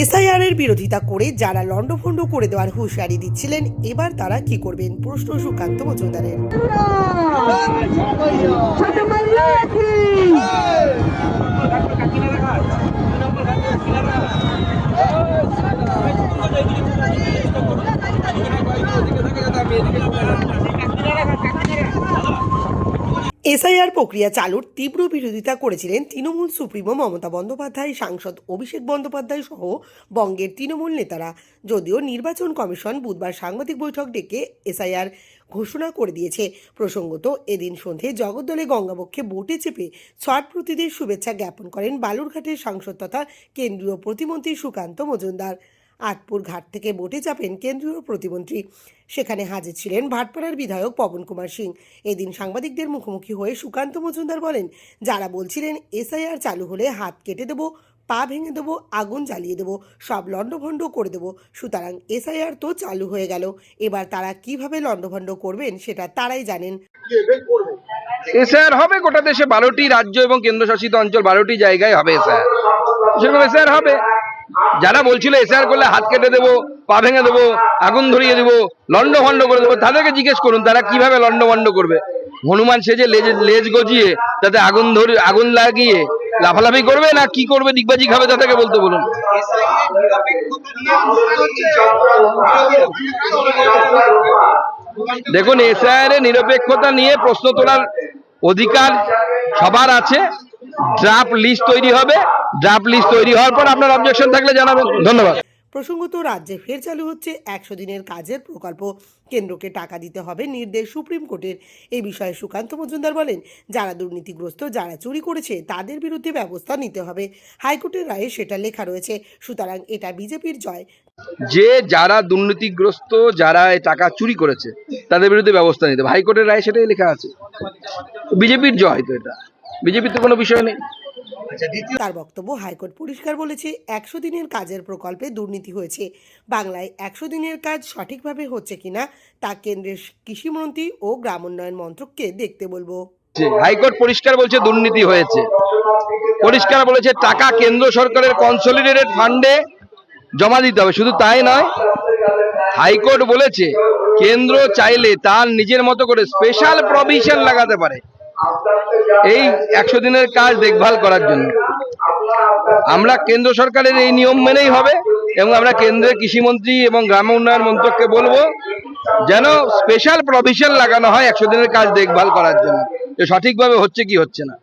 SIR এর বিরোধিতা করে যারা লণ্ডভণ্ড করে দেওয়ার হুঁশিয়ারি দিচ্ছিলেন, এবার তারা কি করবেন? প্রশ্ন সুকান্ত মজুমদারের। এসআইআর প্রক্রিয়া চালুর তীব্র বিরোধিতা করেছিলেন তৃণমূল সুপ্রিমো মমতা বন্দ্যোপাধ্যায়, সাংসদ অভিষেক বন্দ্যোপাধ্যায় সহ বঙ্গের তৃণমূল নেতারা। যদিও নির্বাচন কমিশন বুধবার সাংবাদিক বৈঠক ডেকে এসআইআর ঘোষণা করে দিয়েছে। প্রসঙ্গত, এদিন সন্ধে জগদ্দলে গঙ্গাবক্ষে বোটে চেপে ছট প্রতিদের শুভেচ্ছা জ্ঞাপন করেন বালুরঘাটের সাংসদ তথা কেন্দ্রীয় প্রতিমন্ত্রী সুকান্ত মজুমদার। আটপুর ঘাট থেকে বোটে চাপেন কেন্দ্রীয় প্রতিমন্ত্রী। সেখানে হাজির ছিলেন ভাটপাড়ার বিধায়ক পবন কুমার সিং। এদিন সাংবাদিকদের মুখোমুখি হয়ে সুকান্ত মজুমদার বলেন, যারা বলছিলেন এসআইআর চালু হলে হাত কেটে দেবো, পা ভেঙে দেবো, আগুন জ্বালিয়ে দেবো, সব লণ্ডভণ্ড করে দেবো, সুতরাং এসআইআর তো চালু হয়ে গেল, এবার তারা কীভাবে লণ্ডভণ্ড করবেন সেটা তারাই জানেন। এসআইআর হবে গোটা দেশে বারোটি রাজ্য এবং কেন্দ্রশাসিত অঞ্চল, বারোটি জায়গায় হবে এসআর হবে যারা বলছিল এসআর করলে হাত কেটে দেবো, পা ভেঙে দেবো, আগুন ধরিয়ে দেবো, লন্ড ভন্ড করে দেবো, তাদেরকে জিজ্ঞেস করুন, তারা কীভাবে লন্ড ভন্ড করবে? হনুমান সেজে লেজ লেজ গজিয়ে তাতে আগুন ধরে, আগুন লাগিয়ে লাফালাফি করবে না কি করবে ডিগবাজি খাবে, তাদেরকে বলতে বলুন। দেখুন, এসআইআর নিরপেক্ষতা নিয়ে প্রশ্ন তোলার অধিকার সবার আছে। ড্রাফট লিস্ট তৈরি হবে। ড্রাফট লিস্ট তৈরি হওয়ার পর আপনার অবজেকশন থাকলে জানাবেন। ধন্যবাদ। প্রসঙ্গত রাজ্যে ফের চালু হচ্ছে একশো দিনের কাজের প্রকল্প। কেন্দ্রকে টাকা দিতে হবে নির্দেশ সুপ্রিম কোর্টের। এই বিষয়ে সুকান্ত মজুমদার বলেন যারা দুর্নীতিগ্রস্ত যারা চুরি করেছে তাদের বিরুদ্ধে ব্যবস্থা নিতে হবে। হাইকোর্টের রায়ে সেটা লেখা রয়েছে। সুতরাং এটা বিজেপির জয়। যে যারা দুর্নীতিগ্রস্ত যারা টাকা চুরি করেছে তাদের বিরুদ্ধে ব্যবস্থা নিতে হবে। হাইকোর্টের রায়ে সেটাই লেখা আছে। বিজেপির জয় তো এটা। বিজেপির তো কোনো বিষয় নেই। তার বক্তব্য হাইকোর্ট পরিষ্কার বলেছে একশো দিনের কাজের প্রকল্পে দুর্নীতি হয়েছে। বাংলায় একশো দিনের কাজ সঠিকভাবে হচ্ছে কিনা তা কেন্দ্রের কৃষিমন্ত্রী ও গ্রামোন্নয়ন মন্ত্রককে দেখতে বলব। হাইকোর্ট পরিষ্কার বলছে দুর্নীতি হয়েছে। পরিষ্কার বলেছে টাকা কেন্দ্র সরকারের কনসলিডেটেড ফান্ডে জমা দিতে হবে। শুধু তাই নয় হাইকোর্ট বলেছে কেন্দ্র চাইলে তার নিজের মতো করে স্পেশাল প্রভিশন লাগাতে পারে। এই একশো দিনের কাজ দেখভাল করার জন্য। আমরা কেন্দ্র সরকারের এই নিয়ম মেনেই হবে এবং আমরা কেন্দ্রের কৃষিমন্ত্রী এবং গ্রাম উন্নয়ন মন্ত্রককে বলব, যেন স্পেশাল প্রভিশন লাগানো হয় একশো দিনের কাজ দেখভাল করার জন্য। সঠিকভাবে হচ্ছে কি হচ্ছে না।